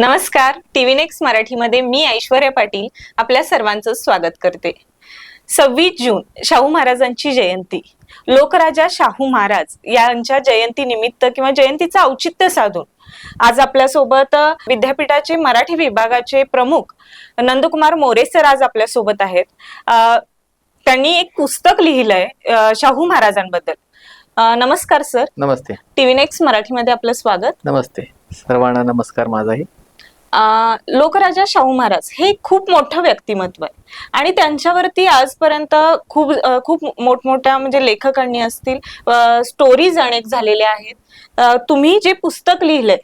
नमस्कार. TV next मराठीमध्ये मी ऐश्वर्या पाटील आपल्या सर्वांचं स्वागत करते. सव्वीस जून शाहू महाराजांची जयंती. लोकराजा शाहू महाराज यांच्या जयंती निमित्त किंवा जयंतीचं औचित्य साधून आज आपल्यासोबत विद्यापीठाचे मराठी विभागाचे प्रमुख नंदकुमार मोरे सर आज आपल्यासोबत आहेत. त्यांनी एक पुस्तक लिहिलंय शाहू महाराजांबद्दल. नमस्कार सर. नमस्ते. टीव्ही नेक्स्ट मराठीमध्ये आपलं स्वागत. नमस्ते. सर्वांना नमस्कार माझाही. लोकराजा शाहू महाराज हे खूप मोठं व्यक्तिमत्व आहे. आणि त्यांच्यावरती आजपर्यंत खूप खूप मोठमोठ्या म्हणजे लेखकांनी असतील स्टोरीज अनेक झालेल्या आहेत. तुम्ही जे पुस्तक लिहिलंय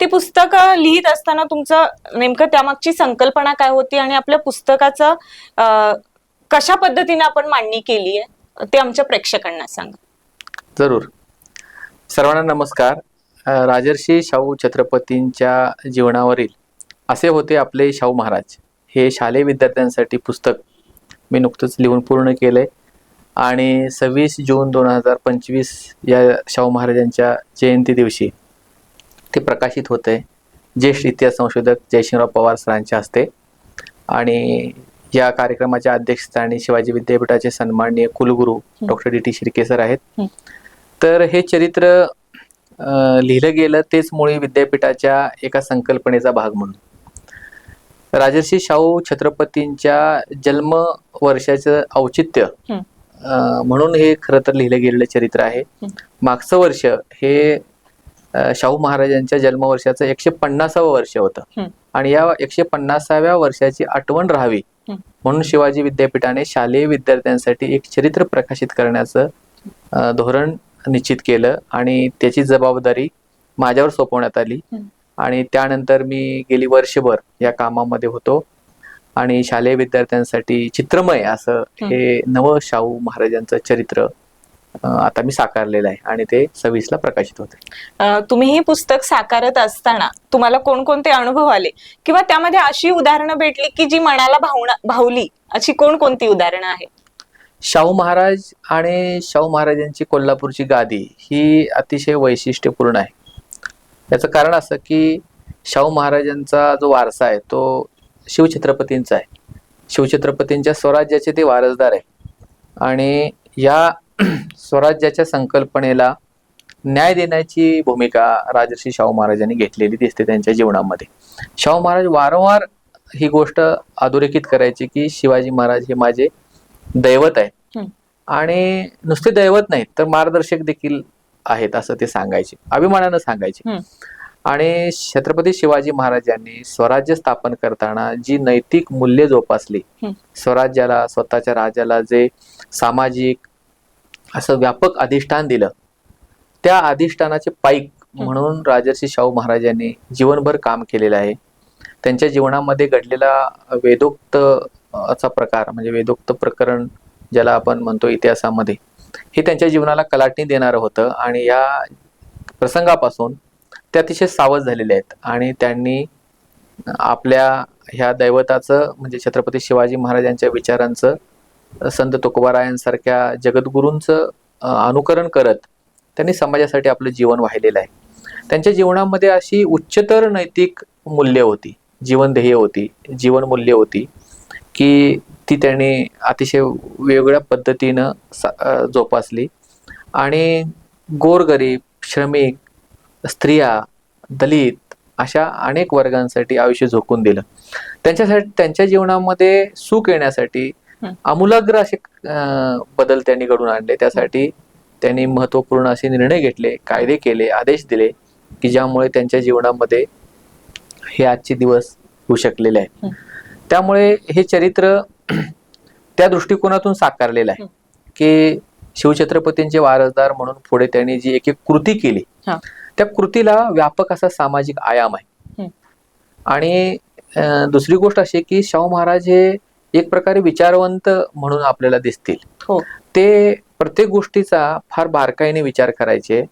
ते पुस्तक लिहित असताना तुमचं नेमकं त्यामागची संकल्पना काय होती? आणि आपल्या पुस्तकाचं अं, कशा पद्धतीने आपण मांडणी केली आहे? ते आमच्या प्रेक्षकांना सांगा. जरूर. सर्वांना नमस्कार. राजर्षी शाहू छत्रपतींच्या जीवनावरील असे होते आपले शाहू महाराज. हे शालेय विद्यार्थ्यांसाठी पुस्तक मी नुकतंच लिहून पूर्ण केलंय. आणि सव्वीस जून दोन हजार पंचवीस या शाहू महाराजांच्या जयंती दिवशी ते प्रकाशित होते ज्येष्ठ इतिहास संशोधक जयसिंहराव पवार सरांच्या हस्ते. आणि या कार्यक्रमाच्या अध्यक्षस्थानी शिवाजी विद्यापीठाचे सन्माननीय कुलगुरू doctor D T Shirke sir आहेत. तर हे चरित्र लिहिलं गेलं तेच मुळी विद्यापीठाच्या एका संकल्पनेचा भाग म्हणून राजर्षी शाहू छत्रपतींच्या जन्म वर्षाचं औचित्य म्हणून हे खरं तर लिहिलं गेलेलं चरित्र आहे. मागचं वर्ष हे शाहू महाराजांच्या जन्मवर्षाचं एकशे पन्नासावं वर्ष होतं. आणि या एकशे पन्नासाव्या वर्षाची आठवण राहावी. म्हणून शिवाजी विद्यापीठाने शालेय विद्यार्थ्यांसाठी एक चरित्र प्रकाशित करण्याचं धोरण निश्चित केलं आणि त्याची जबाबदारी माझ्यावर सोपवण्यात आली. आणि त्यानंतर मी गेली वर्षभर या कामामध्ये होतो. आणि शालेय विद्यार्थ्यांसाठी चित्रमय असं हं. नव शाहू महाराजांचं चरित्र आता मी साकारलेलं आहे आणि ते सव्वीसला प्रकाशित होते तुम्ही हे पुस्तक साकारत असताना तुम्हाला कोणकोणते अनुभव आले? किंवा त्यामध्ये अशी उदाहरणं भेटली की जी मनाला भावना भावली अशी कोणकोणती उदाहरणं आहेत? शाहू महाराज आणि शाहू महाराजांची कोल्हापूरची गादी ही अतिशय वैशिष्ट्यपूर्ण आहे. याचं कारण असं की शाहू महाराजांचा जो वारसा आहे तो शिवछत्रपतींचा आहे. शिवछत्रपतींच्या स्वराज्याचे ते वारसदार आहे. आणि या स्वराज्याच्या संकल्पनेला न्याय देण्याची भूमिका राजर्षी शाहू महाराजांनी घेतलेली दिसते त्यांच्या जीवनामध्ये. शाहू महाराज वारंवार ही गोष्ट अधोरेखित करायची की शिवाजी महाराज हे माझे दैवत आहे हं. आणि नुसते दैवत नाहीत तर मार्गदर्शक देखील आहेत असं ते सांगायचे अभिमानानं सांगायचे. आणि छत्रपती शिवाजी महाराजांनी स्वराज्य स्थापन करताना जी नैतिक मूल्य जोपासली. स्वराज्याला स्वतःच्या राजाला जे सामाजिक असं व्यापक अधिष्ठान दिलं त्या अधिष्ठानाचे पाईक. म्हणून राजर्षी शाहू महाराजांनी जीवनभर काम केलेलं आहे त्यांच्या जीवनामध्ये घडलेला वेदोक्त असा प्रकार म्हणजे वेदोक्त प्रकरण ज्याला आपण म्हणतो इतिहासामध्ये हे त्यांच्या जीवनाला कलाटणी देणारं होतं. आणि या प्रसंगापासून ते अतिशय सावध झालेले आहेत. आणि त्यांनी आपल्या ह्या दैवताचं म्हणजे छत्रपती शिवाजी महाराजांच्या विचारांचं संत तुकोबारायांसारख्या जगद्गुरूंचं अनुकरण करत त्यांनी समाजासाठी आपलं जीवन वाहिलेलं आहे. त्यांच्या जीवनामध्ये अशी उच्चतर नैतिक मूल्य होती. जीवन ध्येय होती. जीवन मूल्य होती. की ती त्यांनी अतिशय वेगळ्या पद्धतीनं जोपासली आणि गोरगरीब श्रमिक स्त्रिया दलित अशा अनेक वर्गांसाठी आयुष्य झोकून दिलं त्यांच्यासाठी त्यांच्या जीवनामध्ये सुख येण्यासाठी. आमूलाग्र असे बदल त्यांनी घडून आणले त्यासाठी त्यांनी महत्त्वपूर्ण असे निर्णय घेतले कायदे केले आदेश दिले की ज्यामुळे त्यांच्या जीवनामध्ये हे आजचे दिवस होऊ शकलेले आहेत. त्यामुळे हे चरित्र त्या दृष्टिकोनातून साकारलेलं आहे. की शिवछत्रपतींचे वारसदार म्हणून पुढे त्यांनी जी एक एक कृती केली. त्या कृतीला व्यापक असा सामाजिक आयाम आहे. आणि दुसरी गोष्ट अशी की शाहू महाराज हे एक प्रकारे विचारवंत म्हणून आपल्याला दिसतील हो ते प्रत्येक गोष्टीचा फार बारकाईने विचार करायचे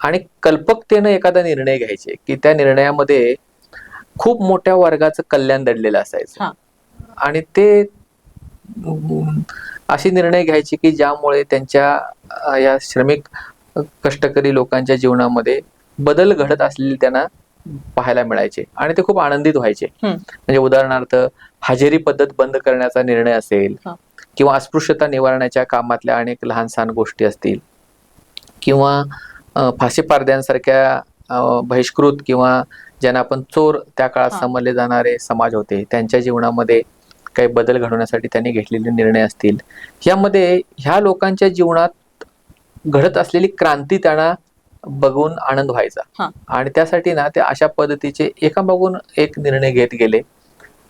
आणि कल्पकतेनं एखादा निर्णय घ्यायचे की त्या निर्णयामध्ये खूप मोठ्या वर्गाचं कल्याण दडलेलं असायचं. आणि ते असे निर्णय घ्यायचे की ज्यामुळे त्यांच्या या श्रमिक कष्टकरी लोकांच्या जीवनामध्ये बदल घडत असलेली त्यांना पाहायला मिळायचे आणि ते खूप आनंदित व्हायचे. म्हणजे उदाहरणार्थ हजेरी पद्धत बंद करण्याचा निर्णय असेल. किंवा अस्पृश्यता निवारणाच्या कामातल्या अनेक लहान सहान गोष्टी असतील किंवा फाशी पारद्यांसारख्या बहिष्कृत किंवा ज्यांना आपण चोर त्या काळात. समजले जाणारे समाज होते त्यांच्या जीवनामध्ये काही बदल घडवण्यासाठी त्यांनी घेतलेले निर्णय असतील यामध्ये ह्या लोकांच्या जीवनात घडत असलेली क्रांती त्यांना बघून आनंद व्हायचा. आणि त्यासाठी ना ते अशा पद्धतीचे एकामागून एक निर्णय घेत गेले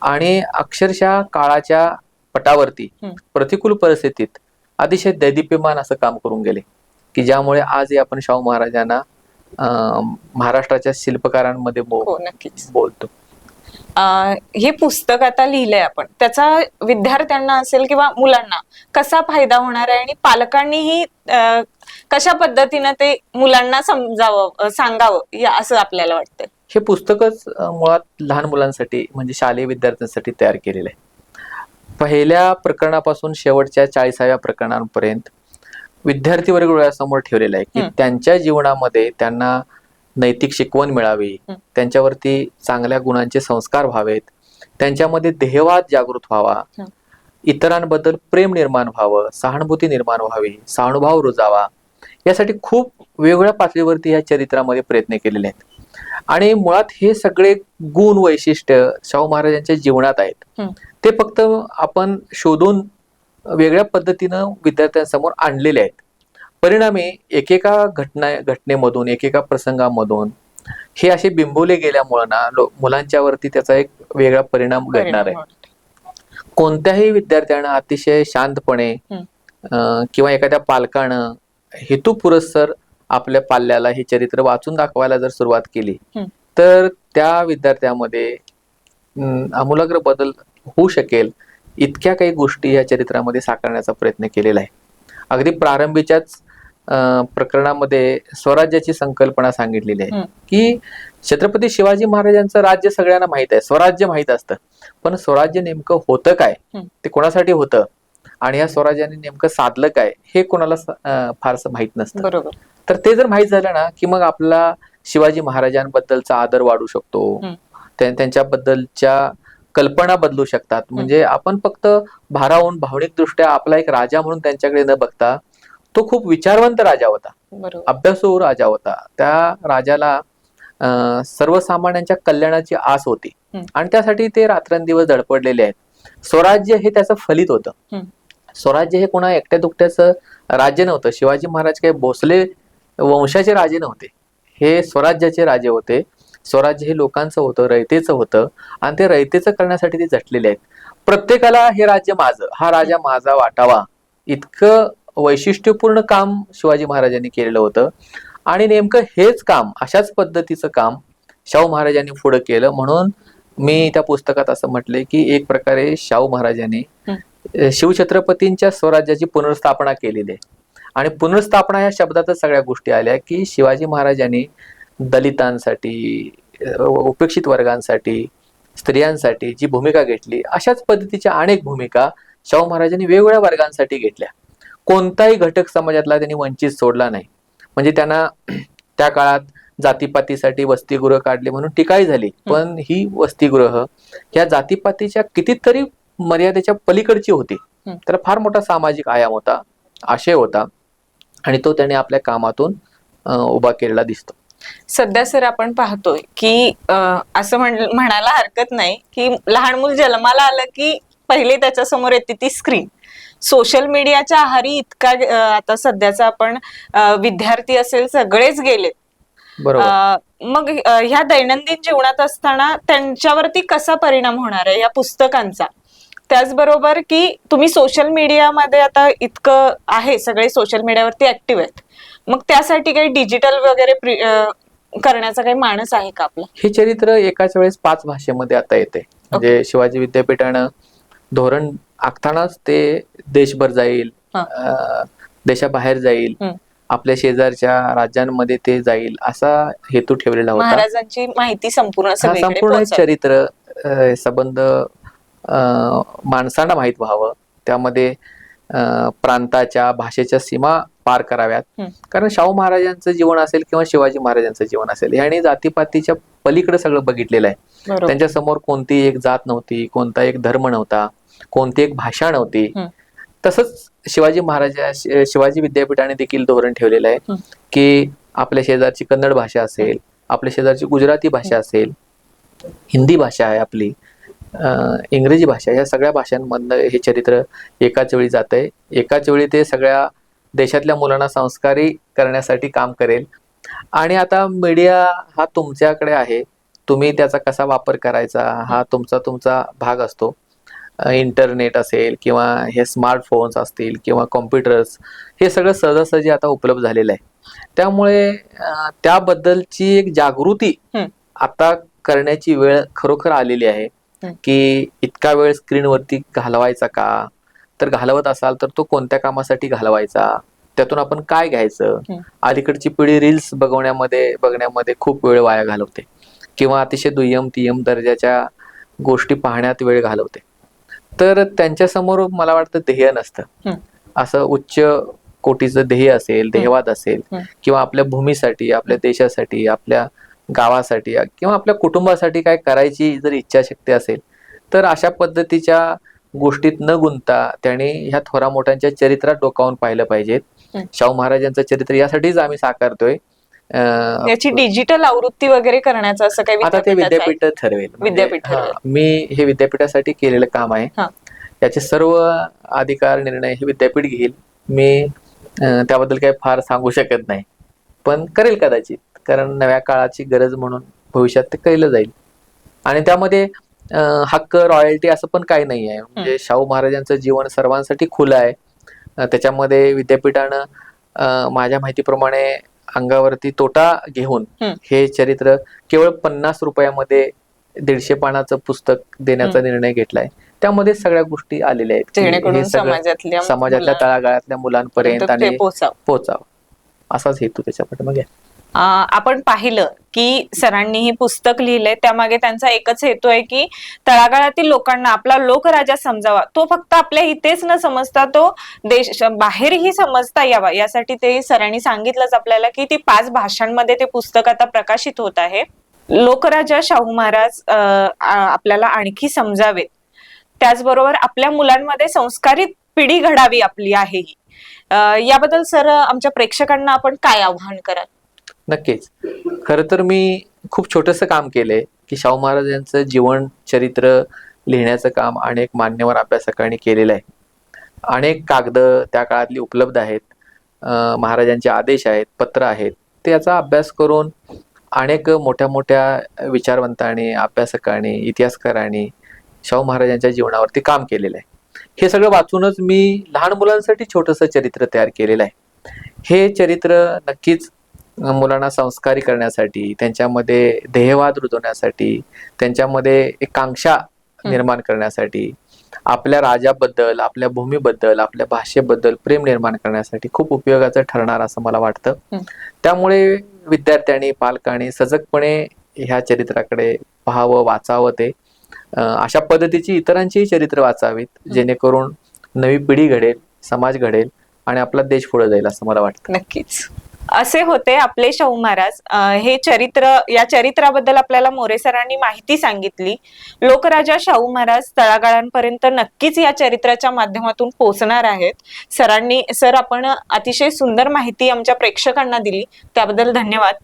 आणि अक्षरशः काळाच्या पटावरती. प्रतिकूल परिस्थितीत अतिशय दैदिप्यमान असं काम करून गेले की ज्यामुळे आजही आपण शाहू महाराजांना महाराष्ट्राच्या शिल्पकारांमध्ये बो- हो नक्कीच. बोलतो. हे पुस्तक आता लिहिलंय आपण. त्याचा विद्यार्थ्यांना असेल किंवा मुलांना कसा फायदा होणार आहे आणि पालकांनीही कशा पद्धतीनं ते मुलांना समजावं सांगावं या असं आपल्याला वाटतंय. हे पुस्तकच मुळात लहान मुलांसाठी म्हणजे शालेय विद्यार्थ्यांसाठी तयार केलेलं आहे. पहिल्या प्रकरणापासून शेवटच्या चाळीसाव्या प्रकरणांपर्यंत विद्यार्थी वर्ग डोळ्यासमोर ठेवलेला आहे की. त्यांच्या जीवनामध्ये त्यांना नैतिक शिकवण मिळावी. त्यांच्यावरती चांगल्या गुणांचे संस्कार व्हावेत त्यांच्यामध्ये ध्येयवाद जागृत व्हावा. इतरांबद्दल प्रेम निर्माण व्हावं सहानुभूती निर्माण व्हावी सहानुभाव रुजावा यासाठी खूप वेगवेगळ्या पातळीवरती या चरित्रामध्ये प्रयत्न केलेले आहेत आणि मुळात हे सगळे गुण वैशिष्ट्य शाहू महाराजांच्या जीवनात आहेत. ते फक्त आपण शोधून वेगळ्या पद्धतीनं विद्यार्थ्यांसमोर आणलेले आहेत. परिणामी एकेका घटना घटनेमधून एकेका प्रसंगामधून हे असे बिंबवले गेल्यामुळं ना मुलांच्यावरती त्याचा एक वेगळा परिणाम घडणार आहे. कोणत्याही विद्यार्थ्यांना अतिशय शांतपणे किंवा एखाद्या पालकानं हेतू पुरस्सर आपल्या पाल्याला हे चरित्र वाचून दाखवायला जर सुरुवात केली. तर त्या विद्यार्थ्यामध्ये आमूलाग्र बदल होऊ शकेल. इतक्या काही गोष्टी या चरित्रामध्ये साकारण्याचा प्रयत्न केलेला आहे. अगदी प्रारंभीच्याच प्रकरणामध्ये स्वराज्याची संकल्पना सांगितलेली आहे. की छत्रपती शिवाजी महाराजांचं राज्य सगळ्यांना माहीत आहे स्वराज्य माहीत असतं. पण स्वराज्य नेमकं होतं काय. ते कोणासाठी होतं? आणि या स्वराज्याने नेमकं साधलं काय? हे कोणाला फारसं माहीत नसतं. बरोबर. तर ते जर माहीत झालं ना की मग आपला शिवाजी महाराजांबद्दलचा आदर वाढू शकतो. त्यांच्याबद्दलच्या कल्पना बदलू शकतात. म्हणजे आपण फक्त भारावून भावनिक दृष्ट्या आपला एक राजा म्हणून त्यांच्याकडे न बघता तो खूप विचारवंत राजा होता. अभ्यासू राजा होता. त्या राजाला सर्वसामान्यांच्या कल्याणाची आस होती. आणि त्यासाठी ते रात्रंदिवस धडपडलेले आहेत. स्वराज्य हे त्याचं फलित होतं. स्वराज्य हे कोणा एकट्या दुकट्याचं राज्य नव्हतं. शिवाजी महाराज काही भोसले वंशाचे राजे नव्हते. हे स्वराज्याचे राजे होते. स्वराज्य हे लोकांचं होतं रयतेचं होतं. आणि ते रयतेचं करण्यासाठी ते झटलेले आहेत. प्रत्येकाला हे राज्य माझं हा राजा माझा वाटावा. इतकं वैशिष्ट्यपूर्ण काम शिवाजी महाराजांनी केलेलं होतं. आणि नेमकं हेच काम अशाच पद्धतीचं काम शाहू महाराजांनी पुढे केलं. म्हणून मी त्या पुस्तकात असं म्हटलंय की एक प्रकारे शाहू महाराजांनी शिवछत्रपतींच्या स्वराज्याची पुनर्स्थापना केलेली आहे. आणि पुनर्स्थापना या शब्दातच सगळ्या गोष्टी आल्या की शिवाजी महाराजांनी दलितांसाठी उपेक्षित वर्गांसाठी स्त्रियांसाठी जी भूमिका घेतली अशाच पद्धतीच्या अनेक भूमिका शाहू महाराजांनी वेगवेगळ्या वर्गांसाठी घेतल्या. कोणताही घटक समाजातला त्यांनी वंचित सोडला नाही. म्हणजे त्यांना त्या काळात जातीपातीसाठी वसतिगृह काढले म्हणून टीकाही झाली. पण ही वसतिगृह या जातीपातीच्या कितीतरी मर्यादेच्या पलीकडची होती. त्याला फार मोठा सामाजिक आयाम होता आशय होता. आणि तो त्याने आपल्या कामातून उभा केलेला दिसतो. सध्या सर आपण पाहतोय की असं म्हण- म्हणायला हरकत नाही की लहान मूल जन्माला आलं की पहिले त्याच्यासमोर येते ती स्क्रीन सोशल मीडियाच्या आहारी इतका आता सध्याचा आपण विद्यार्थी असेल सगळेच गेलेत. मग ह्या दैनंदिन जीवनात असताना त्यांच्यावरती कसा परिणाम होणार आहे या पुस्तकांचा? त्याचबरोबर की तुम्ही सोशल मीडियामध्ये आता इतकं आहे सगळे सोशल मीडियावरती ऍक्टिव्ह आहेत. मग त्यासाठी काही डिजिटल वगैरे करण्याचा काही मानस आहे का आपला? हे चरित्र एकाच वेळेस पाच भाषेमध्ये आता येते. म्हणजे शिवाजी विद्यापीठानं धोरण आखतानाच ते देशभर जाईल देशाबाहेर जाईल. आपल्या शेजारच्या राज्यांमध्ये ते जाईल असा हेतू ठेवलेला होता. महाराजांची माहिती संपूर्ण संपूर्ण. चरित्र संबंध माणसांना माहीत व्हावं. त्यामध्ये प्रांताच्या भाषेच्या सीमा पार कराव्यात. कारण शाहू महाराजांचं जीवन असेल किंवा शिवाजी महाराजांचं जीवन असेल यांनी जातीपातीच्या पलीकडे सगळं बघितलेलं आहे. त्यांच्यासमोर कोणती एक जात नव्हती कोणता एक धर्म नव्हता कोणती एक भाषा नव्हती. तसंच शिवाजी महाराजा शिवाजी विद्यापीठाने देखील धोरण ठेवलेलं आहे. की आपल्या शेजारची कन्नड भाषा असेल आपल्या शेजारची गुजराती भाषा असेल हिंदी भाषा आहे आपली. इंग्रजी भाषा या सगळ्या भाषांमधनं हे चरित्र एकाच वेळी जात आहे एकाच वेळी ते सगळ्या देशातल्या मुलांना संस्कारी करण्यासाठी काम करेल. आणि आता मीडिया हा तुमच्याकडे आहे. तुम्ही त्याचा कसा वापर करायचा? हा तुमचा तुमचा भाग असतो. इंटरनेट असेल किंवा हे स्मार्टफोन्स असतील किंवा कॉम्प्युटर्स हे सगळं सहजासहजी आता उपलब्ध झालेलं आहे. त्यामुळे त्याबद्दलची एक जागृती. आता करण्याची वेळ खरोखर आलेली आहे. की इतका वेळ स्क्रीनवरती घालवायचा का? तर घालवत असाल तर तो कोणत्या कामासाठी घालवायचा? त्यातून आपण काय घ्यायचं. अलीकडची पिढी रील्स बघवण्यामध्ये बघण्यामध्ये खूप वेळ वाया घालवते. किंवा अतिशय दुय्यम तिय्यम दर्जाच्या गोष्टी पाहण्यात वेळ घालवते. तर त्यांच्यासमोर मला वाटतं ध्येय नसतं. असं उच्च कोटीचं ध्येय असेल ध्येयवाद असेल. किंवा आपल्या भूमीसाठी आपल्या देशासाठी आपल्या गावासाठी किंवा आपल्या कुटुंबासाठी काय करायची जर इच्छाशक्ती असेल तर अशा पद्धतीच्या गोष्टीत न गुंतता त्याने ह्या थोरा मोठ्यांच्या चरित्रात डोकावून पाहिलं पाहिजेत. शाहू महाराजांचं चरित्र यासाठीच आम्ही साकारतोय याची डिजिटल आवृत्ती वगैरे करण्याचं असं काही आता ते? विद्यापीठ ठरवेल म्हणजे, विद्यापीठ. मी हे विद्यापीठासाठी केलेलं काम आहे. याचे सर्व अधिकार निर्णय हे विद्यापीठ घेईल मी त्याबद्दल काही फार सांगू शकत नाही पण करेल कदाचित. कारण नव्या काळाची गरज म्हणून भविष्यात ते केलं जाईल. आणि त्यामध्ये हक्क रॉयल्टी असं पण काही नाही आहे. म्हणजे शाहू महाराजांचं जीवन सर्वांसाठी खुलं आहे. त्याच्यामध्ये विद्यापीठानं माझ्या माहितीप्रमाणे अंगावरती तोटा घेऊन हं. चरित्र केवळ पन्नास रुपयामध्ये दीडशे पानाचं पुस्तक देण्याचा. निर्णय घेतलाय. त्यामध्ये सगळ्या गोष्टी आलेल्या आहेत. समाजातल्या तळागाळातल्या मुलांपर्यंत आणि पोहोचावं. असाच हेतू त्याच्या पाठीमागे आपण पाहिलं की सरांनी हे पुस्तक लिहिले त्यामागे त्यांचा एकच हेतू आहे की तळागाळातील लोकांना आपला लोकराजा समजावा. तो फक्त आपल्या इथेच न समजता तो देश बाहेरही समजता यावा. यासाठी ते सरांनी सांगितलंच आपल्याला की ती पाच भाषांमध्ये ते पुस्तक आता प्रकाशित होत आहे. लोकराजा शाहू महाराज आपल्याला आणखी समजावेत. त्याचबरोबर आपल्या मुलांमध्ये संस्कारित पिढी घडावी आपली आहे ही. याबद्दल सर आमच्या प्रेक्षकांना आपण काय आव्हान कराल? नक्कीच. खरं तर मी खूप छोटंसं काम केलंय की शाहू महाराज यांचं जीवन चरित्र लिहिण्याचं काम अनेक मान्यवर अभ्यासकांनी केलेलं आहे. अनेक कागद त्या काळातली उपलब्ध आहेत. महाराजांचे आदेश आहेत पत्र आहेत. ते याचा अभ्यास करून अनेक मोठ्या मोठ्या विचारवंतांनी अभ्यासकांनी इतिहासकारांनी शाहू महाराजांच्या जीवनावरती काम केलेलं आहे. हे सगळं वाचूनच मी लहान मुलांसाठी छोटंसं चरित्र तयार केलेलं आहे. हे चरित्र नक्कीच मुलांना संस्कारी करण्यासाठी त्यांच्यामध्ये ध्येयवाद रुजवण्यासाठी त्यांच्यामध्ये एक कांक्षा निर्माण करण्यासाठी आपल्या राजाबद्दल आपल्या भूमीबद्दल आपल्या भाषेबद्दल प्रेम निर्माण करण्यासाठी खूप उपयोगाचं ठरणार असं मला वाटतं. त्यामुळे विद्यार्थ्यांनी पालकांनी सजगपणे ह्या चरित्राकडे पाहावं वाचावं ते. अशा पद्धतीची इतरांचीही चरित्र वाचावीत जेणेकरून नवी पिढी घडेल समाज घडेल आणि आपला देश पुढे जाईल असं मला वाटतं. नक्कीच. असे होते आपले शाहू महाराज. हे चरित्र या चरित्राबद्दल आपल्याला मोरे सरांनी माहिती सांगितली. लोकराजा शाहू महाराज तळागाळांपर्यंत नक्कीच या चरित्राच्या माध्यमातून पोहोचणार आहेत. सरांनी सर आपण अतिशय सुंदर माहिती आमच्या प्रेक्षकांना दिली. त्याबद्दल धन्यवाद.